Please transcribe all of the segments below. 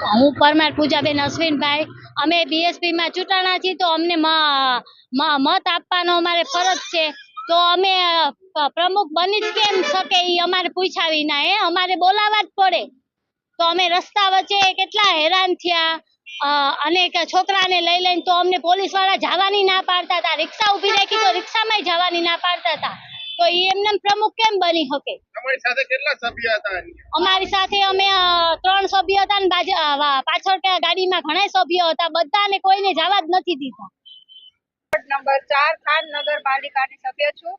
હું પરમાર પૂજાબેન અશ્વિનભાઈ. અમે બીએસપીમાં ચૂંટાણા છીએ તો અમને મત આપવાનો અમારે ફરજ છે. તો અમે પ્રમુખ બની જ કેમ શકે એ અમારે પૂછ્યા વિના એ અમારે બોલાવવા જ પડે. તો અમે રસ્તા વચ્ચે કેટલા હેરાન થયા. અને છોકરાને લઈ લઈને તો અમને પોલીસવાળા જવાની ના પાડતા હતા. રિક્ષા ઊભી રાખી તો રિક્ષામાં જવાની ના પાડતા તો એમને પ્રમુખ કેમ બની શકે? તમારી સાથે કેટલા સભ્ય હતા અમારી સાથે અમે ત્રણ સભ્ય હતા ને પાછળ ગાડીમાં ઘણા સભ્યો હતા. બધાને કોઈને જવા જ નથી દીધા. નંબર ચાર ખાન નગરપાલિકાની સભ્ય છું.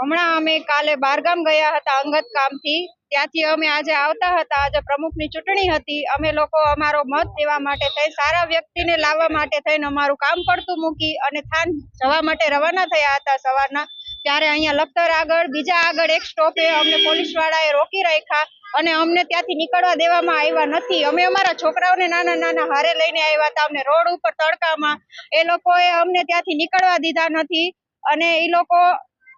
હમણાં અમે કાલે બારગામ ગયા હતા અંગત કામથી ત્યાંથી અમે આજે આવતા હતા. આજે પ્રમુખની ચૂંટણી હતી. અમે લોકો અમારો મત દેવા માટે થઈ સારા વ્યક્તિને લાવવા માટે થઈને અમારું કામ પડતું મૂકી અને થાન જવા માટે રવાના થયા હતા સવારના. ત્યારે અહીંયા લખતર આગળ, બીજા આગળ એક સ્ટોપે અમને પોલીસ વાળાએ રોકી રાખ્યા અને અમને ત્યાંથી નીકળવા દેવામાં આવ્યા નથી. અમે અમારા છોકરાઓને નાના નાના હારે લઈને આવ્યા હતા. અમને રોડ ઉપર તડકામાં એ લોકોએ અમને ત્યાંથી નીકળવા દીધા નથી અને એ લોકો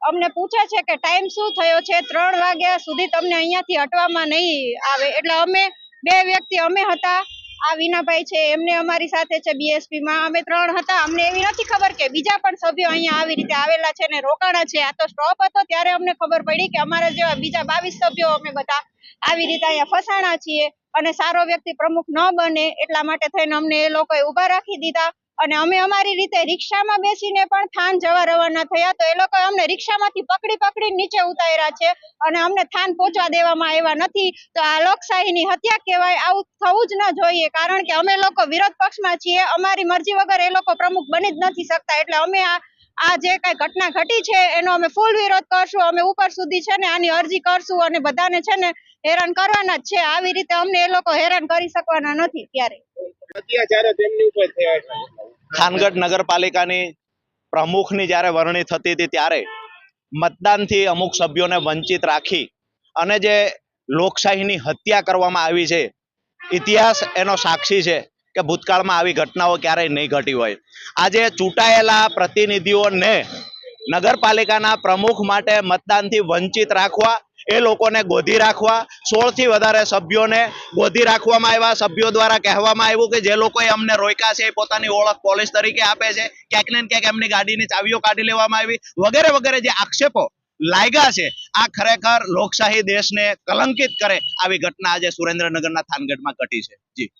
અમને પૂછે છે કે ટાઈમ શું થયો છે? ત્રણ વાગ્યા સુધી તમને અહીંયાથી હટવામાં નહીં આવે. એટલે અમે બે વ્યક્તિ અમે હતા. આ વિનાભાઈ છે, એમને અમારી સાથે છે બીએસપી માં. અમે ત્રણ હતા. અમને એવી નથી ખબર કે બીજા પણ સભ્યો અહીંયા આવી રીતે આવેલા છે ને રોકાણા છે. આ તો સ્ટોપ હતો ત્યારે અમને ખબર પડી કે અમારા જેવા બીજા બાવીસ સભ્યો અમે બધા આવી રીતે અહીંયા ફસાણા છીએ અને સારો વ્યક્તિ પ્રમુખ ન બને એટલા માટે થઈને અમને એ લોકોએ ઊભા રાખી દીધા. અને અમે અમારી રીતે રિક્ષામાં બેસીને પણ થાન જવા રવાના થયા તો એ લોકો અમને રિક્ષામાંથી પકડી પકડી નીચે ઉતાર્યા છે અને અમને થાન પહોંચવા દેવામાં આવ્યા નથી. તો આ લોકશાહીની હત્યા કહેવાય આવું થવું જ ન જોઈએ કારણ કે અમે લોકો વિરોધ પક્ષમાં છીએ. અમારી મરજી વગર એ લોકો પ્રમુખ બની જ નથી શકતા. એટલે અમે આ આ જે કઈ ઘટના ઘટી છે એનો અમે ફૂલ વિરોધ કરશું. અમે ઉપર સુધી છે ને આની અરજી કરશું અને બધાને છે ને હેરાન કરવાના જ છે. આવી રીતે અમને એ લોકો હેરાન કરી શકવાના નથી ક્યારે અત્યાચારો તેમની ઉપર થયા થાનગઢ નગરપાલિકાની પ્રમુખની જ્યારે વરણી થતી હતી ત્યારે મતદાનથી અમુક સભ્યોને વંચિત રાખી અને જે લોકશાહીની હત્યા કરવામાં આવી છે, ઇતિહાસ એનો સાક્ષી છે કે ભૂતકાળમાં આવી ઘટનાઓ ક્યારેય નહીં ઘટી હોય. આજે ચૂંટાયેલા પ્રતિનિધિઓને નગરપાલિકાના પ્રમુખ માટે મતદાનથી વંચિત રાખવા એ લોકોને ગોધી રાખવા, સોળથી વધારે સભ્યોને ગોધી રાખવામાં આવ્યા. સભ્યો દ્વારા કહેવામાં આવ્યું કે જે લોકોએ અમને રોક્યા છે એ પોતાની ઓળખ પોલીસ તરીકે આપે છે. ક્યાંક ને ક્યાંક એમની ગાડીની ચાવીઓ કાઢી લેવામાં આવી. વગેરે વગેરે જે આક્ષેપો લાગ્યા છે, આ ખરેખર લોકશાહી દેશને કલંકિત કરે. આવી ઘટના આજે સુરેન્દ્રનગરના થાનગઢમાં ઘટી છે. જી.